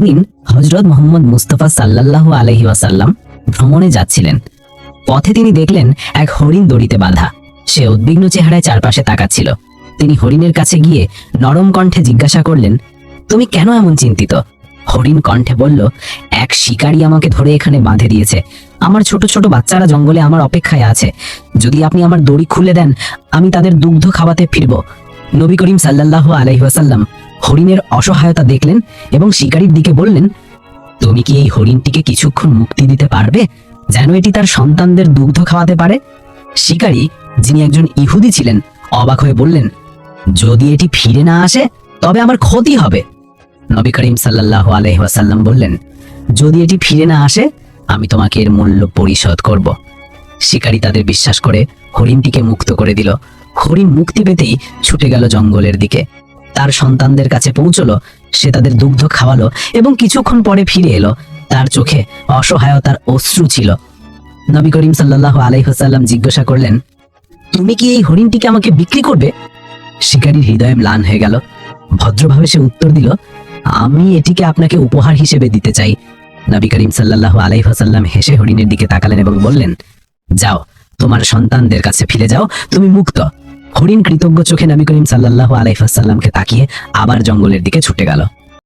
একদিন হজরত মোহাম্মদ মুস্তফা সাল্লাল্লাহু আলহি ওয়াসাল্লাম ভ্রমণে যাচ্ছিলেন। পথে তিনি দেখলেন এক হরিণ দড়িতে বাঁধা। সে উদ্বিগ্ন চেহারায় চারপাশে তাকাচ্ছিল। তিনি হরিণের কাছে গিয়ে নরম কণ্ঠে জিজ্ঞাসা করলেন, তুমি কেন এমন চিন্তিত? হরিণ কণ্ঠে বলল, এক শিকারী আমাকে ধরে এখানে বাঁধে দিয়েছে। আমার ছোট ছোট বাচ্চারা জঙ্গলে আমার অপেক্ষায় আছে। যদি আপনি আমার দড়ি খুলে দেন, আমি তাদের দুগ্ধ খাওয়াতে ফিরব। নবী করিম সাল্লাল্লাহু আলাইহি ওয়াসাল্লাম হরিণের অসহায়তা দেখলেন এবং শিকারীর দিকে বললেন, তুমি কি এই হরিণটিকে কিছুক্ষণ মুক্তি দিতে পারবে? যেন এটি তার সন্তানদের দুগ্ধ খাওয়াতে পারে? শিকারী, যিনি একজন ইহুদি ছিলেন, অবাক হয়ে বললেন, যদি এটি ফিরে না আসে, তবে আমার ক্ষতি হবে। নবী করিম সাল্লাহ আলহাসাল্লাম বললেন, যদি এটি ফিরে না আসে, আমি তোমাকে এর মূল্য পরিশোধ করব। শিকারী তাদের বিশ্বাস করে হরিণটিকে মুক্ত করে দিল। হরিণ মুক্তি পেতেই ছুটে গেল জঙ্গলের দিকে। তার সন্তানদের কাছে পৌঁছলো, সে তাদের দুগ্ধ খাওয়ালো এবং কিছুক্ষণ পরে ফিরে এলো। তার চোখে অসহায়তার অশ্রু ছিল। নবী করিম সাল্লাহ আলাইহাল্লাম জিজ্ঞাসা করলেন, তুমি কি এই হরিণটিকে আমাকে বিক্রি করবে? শিকারীর হৃদয়ে ম্লান হয়ে গেল। ভদ্রভাবে সে উত্তর দিল, আমি এটিকে আপনাকে উপহার হিসেবে দিতে চাই। নবী করিম সাল্লাহ আলাইহাল্লাম হেসে হরিণের দিকে তাকালেন এবং বললেন, যাও, তোমার সন্তানদের কাছে ফিরে যাও, তুমি মুক্ত। হরিণ কৃতজ্ঞ চোখে নবী করিম সাল্লাহ আলাইহাল্লামকে তাকিয়ে আবার জঙ্গলের দিকে ছুটে গেল।